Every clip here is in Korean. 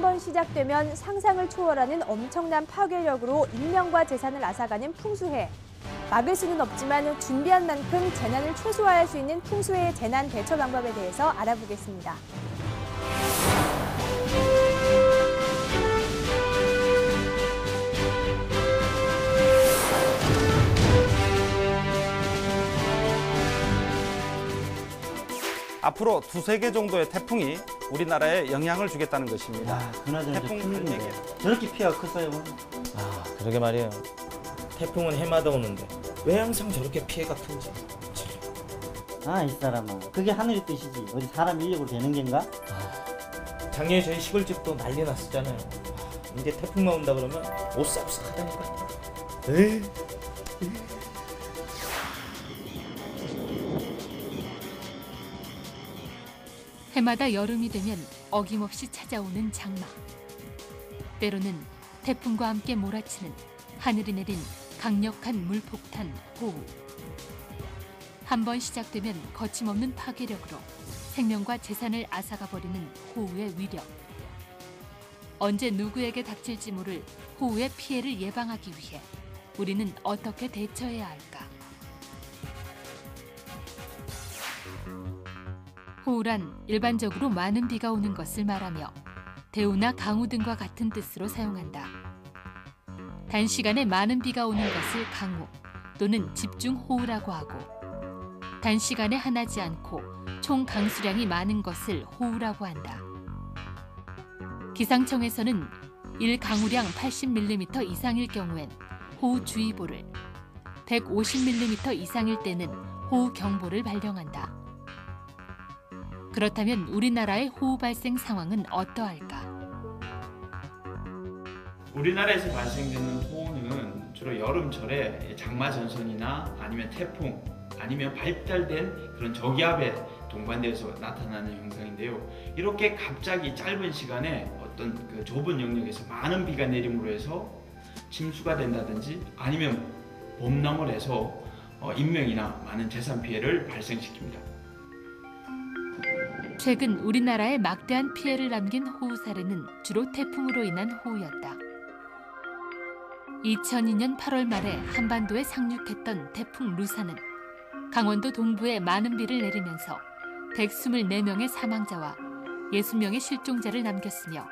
번 시작되면 상상을 초월하는 엄청난 파괴력으로 인명과 재산을 앗아가는 풍수해. 막을 수는 없지만 준비한 만큼 재난을 최소화할 수 있는 풍수해의 재난 대처 방법에 대해서 알아보겠습니다. 앞으로 두세 개 정도의 태풍이 우리나라에 영향을 주겠다는 것입니다. 야, 그나저나 태풍 큰일인데. 저렇게 피해가 컸어요. 아, 그러게 말이에요. 태풍은 해마다 오는데 왜 항상 저렇게 피해가 큰지. 아, 이 사람아. 그게 하늘의 뜻이지. 어디 사람 인력으로 되는 겐가? 작년에 저희 시골집도 난리 났었잖아요. 이제 태풍만 온다 그러면 오싹오싹하다니까. 에이. 해마다 여름이 되면 어김없이 찾아오는 장마. 때로는 태풍과 함께 몰아치는 하늘이 내린 강력한 물폭탄 호우. 한 번 시작되면 거침없는 파괴력으로 생명과 재산을 앗아가 버리는 호우의 위력. 언제 누구에게 닥칠지 모를 호우의 피해를 예방하기 위해 우리는 어떻게 대처해야 할까? 호우란 일반적으로 많은 비가 오는 것을 말하며 대우나 강우 등과 같은 뜻으로 사용한다. 단시간에 많은 비가 오는 것을 강우 또는 집중 호우라고 하고 단시간에 하나지 않고 총 강수량이 많은 것을 호우라고 한다. 기상청에서는 1강우량 80mm 이상일 경우엔 호우주의보를 150mm 이상일 때는 호우경보를 발령한다. 그렇다면 우리나라의 호우 발생 상황은 어떠할까? 우리나라에서 발생되는 호우는 주로 여름철에 장마 전선이나 아니면 태풍 아니면 발달된 그런 저기압에 동반되어서 나타나는 현상인데요. 이렇게 갑자기 짧은 시간에 어떤 그 좁은 영역에서 많은 비가 내림으로 해서 침수가 된다든지 아니면 범람을 해서 어, 인명이나 많은 재산 피해를 발생시킵니다. 최근 우리나라에 막대한 피해를 남긴 호우 사례는 주로 태풍으로 인한 호우였다. 2002년 8월 말에 한반도에 상륙했던 태풍 루사는 강원도 동부에 많은 비를 내리면서 124명의 사망자와 60명의 실종자를 남겼으며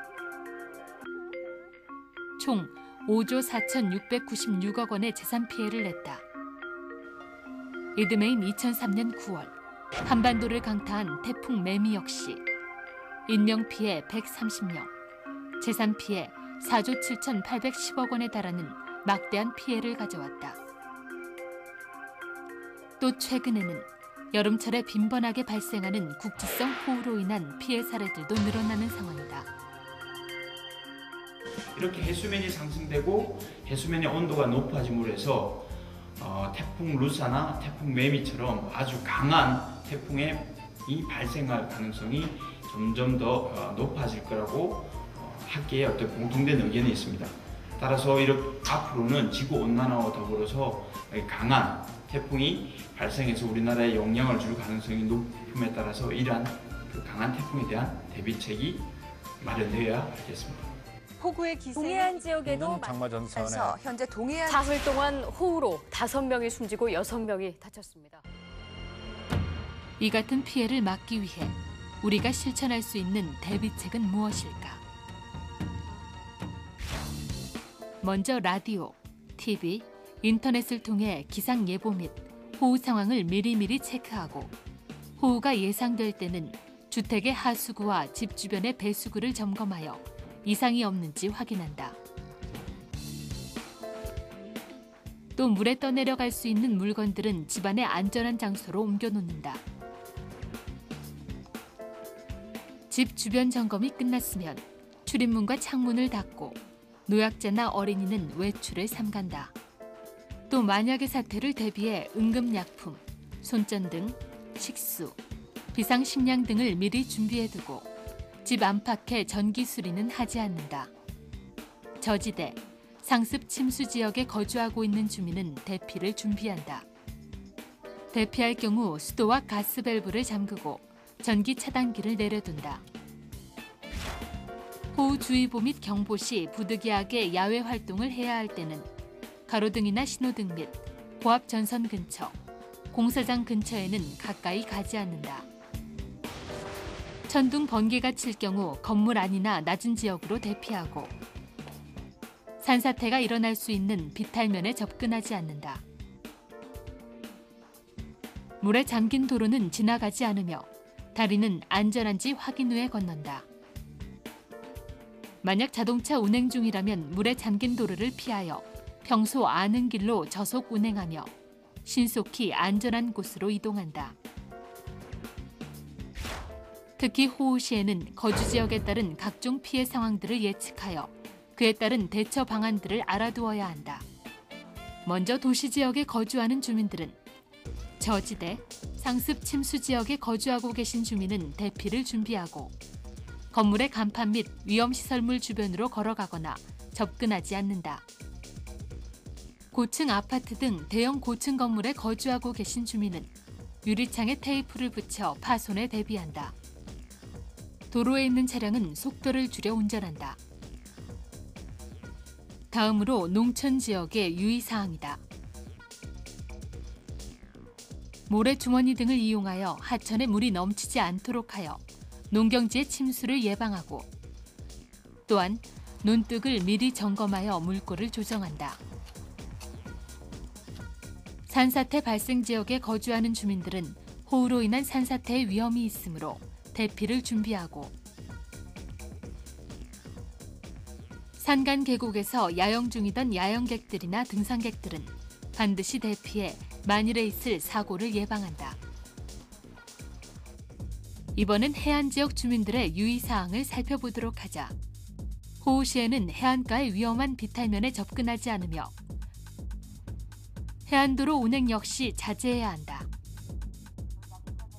총 5조 4,696억 원의 재산 피해를 냈다. 이듬해인 2003년 9월 한반도를 강타한 태풍 매미 역시 인명 피해 130명, 재산 피해 4조 7,810억 원에 달하는 막대한 피해를 가져왔다. 또 최근에는 여름철에 빈번하게 발생하는 국지성 호우로 인한 피해 사례들도 늘어나는 상황이다. 이렇게 해수면이 상승되고 해수면의 온도가 높아짐으로 해서 어, 태풍 루사나 태풍 매미처럼 아주 강한 태풍의 이 발생할 가능성이 점점 더 어, 높아질 거라고 어, 학계의 어떤 공통된 의견이 있습니다. 따라서 이렇게 앞으로는 지구 온난화와 더불어서 강한 태풍이 발생해서 우리나라에 영향을 줄 가능성이 높음에 따라서 이러한 그 강한 태풍에 대한 대비책이 마련되어야 하겠습니다. 폭우의 기세 동해안 지역에도 장마 전선에 많아서 현재 동해안 사흘 동안 호우로 다섯 명이 숨지고 여섯 명이 다쳤습니다. 이 같은 피해를 막기 위해 우리가 실천할 수 있는 대비책은 무엇일까? 먼저 라디오, TV, 인터넷을 통해 기상 예보 및 호우 상황을 미리미리 체크하고 호우가 예상될 때는 주택의 하수구와 집 주변의 배수구를 점검하여 이상이 없는지 확인한다. 또 물에 떠내려갈 수 있는 물건들은 집안의 안전한 장소로 옮겨 놓는다. 집 주변 점검이 끝났으면 출입문과 창문을 닫고 노약자나 어린이는 외출을 삼간다. 또 만약의 사태를 대비해 응급약품, 손전 등, 식수, 비상식량 등을 미리 준비해두고 집 안팎의 전기 수리는 하지 않는다. 저지대, 상습 침수 지역에 거주하고 있는 주민은 대피를 준비한다. 대피할 경우 수도와 가스 밸브를 잠그고 전기 차단기를 내려둔다. 호우주의보 및 경보 시 부득이하게 야외 활동을 해야 할 때는 가로등이나 신호등 및 고압 전선 근처, 공사장 근처에는 가까이 가지 않는다. 천둥 번개가 칠 경우 건물 안이나 낮은 지역으로 대피하고 산사태가 일어날 수 있는 비탈면에 접근하지 않는다. 물에 잠긴 도로는 지나가지 않으며 다리는 안전한지 확인 후에 건넌다. 만약 자동차 운행 중이라면 물에 잠긴 도로를 피하여 평소 아는 길로 저속 운행하며 신속히 안전한 곳으로 이동한다. 특히 호우 시에는 거주 지역에 따른 각종 피해 상황들을 예측하여 그에 따른 대처 방안들을 알아두어야 한다. 먼저 도시 지역에 거주하는 주민들은 저지대, 상습 침수 지역에 거주하고 계신 주민은 대피를 준비하고 건물의 간판 및 위험 시설물 주변으로 걸어가거나 접근하지 않는다. 고층 아파트 등 대형 고층 건물에 거주하고 계신 주민은 유리창에 테이프를 붙여 파손에 대비한다. 도로에 있는 차량은 속도를 줄여 운전한다. 다음으로 농촌 지역의 유의사항이다. 모래주머니 등을 이용하여 하천에 물이 넘치지 않도록 하여 농경지의 침수를 예방하고 또한 논둑을 미리 점검하여 물꼬를 조정한다. 산사태 발생 지역에 거주하는 주민들은 호우로 인한 산사태의 위험이 있으므로 대피를 준비하고 산간 계곡에서 야영 중이던 야영객들이나 등산객들은 반드시 대피해 만일에 있을 사고를 예방한다. 이번엔 해안 지역 주민들의 유의 사항을 살펴보도록 하자. 호우 시에는 해안가의 위험한 비탈면에 접근하지 않으며 해안도로 운행 역시 자제해야 한다.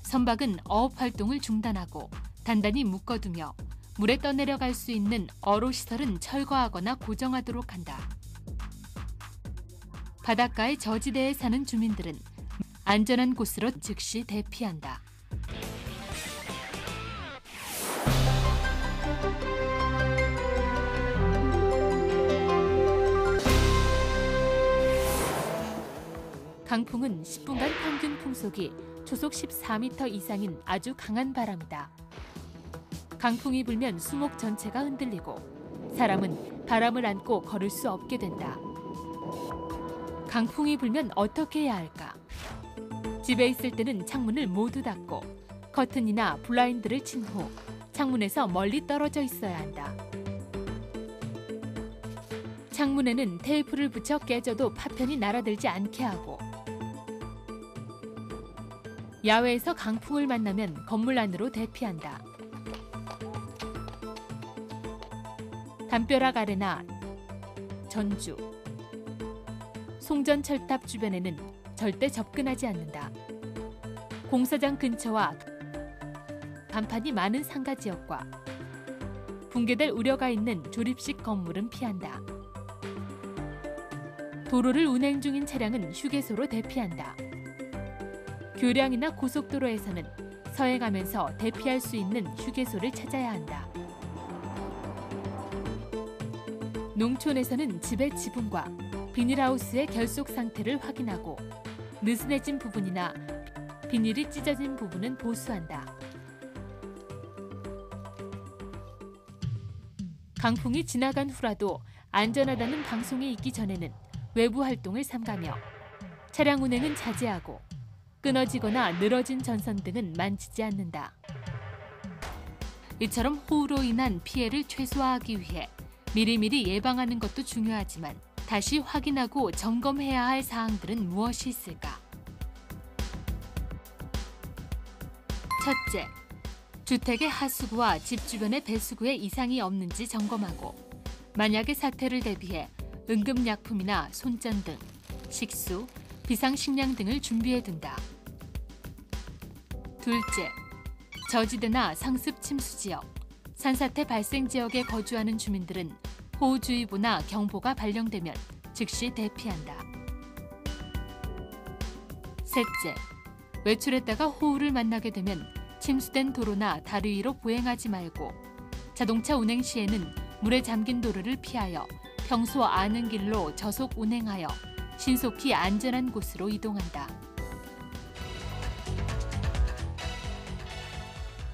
선박은 어업 활동을 중단하고 단단히 묶어두며 물에 떠내려갈 수 있는 어로 시설은 철거하거나 고정하도록 한다. 바닷가의 저지대에 사는 주민들은 안전한 곳으로 즉시 대피한다. 강풍은 10분간 평균 풍속이 초속 14m 이상인 아주 강한 바람이다. 강풍이 불면 수목 전체가 흔들리고 사람은 바람을 안고 걸을 수 없게 된다. 강풍이 불면 어떻게 해야 할까? 집에 있을 때는 창문을 모두 닫고 커튼이나 블라인드를 친 후 창문에서 멀리 떨어져 있어야 한다. 창문에는 테이프를 붙여 깨져도 파편이 날아들지 않게 하고 야외에서 강풍을 만나면 건물 안으로 대피한다. 담벼락 아래나 전주, 송전 철탑 주변에는 절대 접근하지 않는다. 공사장 근처와 간판이 많은 상가 지역과 붕괴될 우려가 있는 조립식 건물은 피한다. 도로를 운행 중인 차량은 휴게소로 대피한다. 교량이나 고속도로에서는 서행하면서 대피할 수 있는 휴게소를 찾아야 한다. 농촌에서는 집의 지붕과 비닐하우스의 결속 상태를 확인하고 느슨해진 부분이나 비닐이 찢어진 부분은 보수한다. 강풍이 지나간 후라도 안전하다는 방송이 있기 전에는 외부 활동을 삼가며 차량 운행은 자제하고 끊어지거나 늘어진 전선 등은 만지지 않는다. 이처럼 호우로 인한 피해를 최소화하기 위해 미리미리 예방하는 것도 중요하지만 다시 확인하고 점검해야 할 사항들은 무엇이 있을까? 첫째, 주택의 하수구와 집 주변의 배수구에 이상이 없는지 점검하고 만약의 사태를 대비해 응급약품이나 손전 등, 식수, 비상식량 등을 준비해 둔다. 둘째, 저지대나 상습 침수 지역, 산사태 발생 지역에 거주하는 주민들은 호우주의보나 경보가 발령되면 즉시 대피한다. 셋째, 외출했다가 호우를 만나게 되면 침수된 도로나 다리 위로 보행하지 말고 자동차 운행 시에는 물에 잠긴 도로를 피하여 평소 아는 길로 저속 운행하여 신속히 안전한 곳으로 이동한다.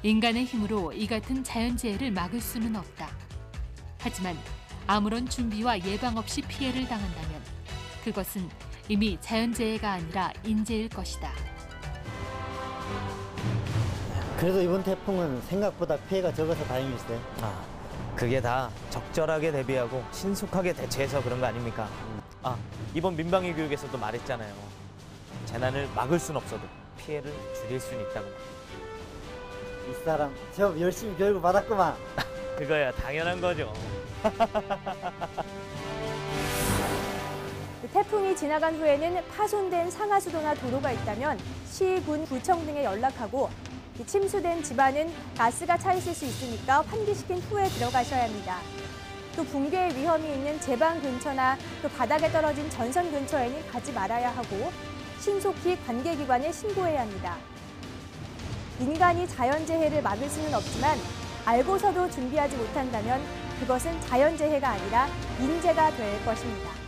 인간의 힘으로 이 같은 자연재해를 막을 수는 없다. 하지만 아무런 준비와 예방 없이 피해를 당한다면 그것은 이미 자연재해가 아니라 인재일 것이다. 그래도 이번 태풍은 생각보다 피해가 적어서 다행일세. 아, 그게 다 적절하게 대비하고 신속하게 대처해서 그런 거 아닙니까? 아, 이번 민방위 교육에서도 말했잖아요. 재난을 막을 순 없어도 피해를 줄일 수는 있다고. 이 사람 제법 열심히 교육을 받았구만. 그거야 당연한 거죠. 태풍이 지나간 후에는 파손된 상하수도나 도로가 있다면 시, 군, 구청 등에 연락하고 이 침수된 집안은 가스가 차 있을 수 있으니까 환기시킨 후에 들어가셔야 합니다. 또 붕괴의 위험이 있는 제방 근처나 또 바닥에 떨어진 전선 근처에는 가지 말아야 하고 신속히 관계기관에 신고해야 합니다. 인간이 자연재해를 막을 수는 없지만 알고서도 준비하지 못한다면 그것은 자연재해가 아니라 인재가 될 것입니다.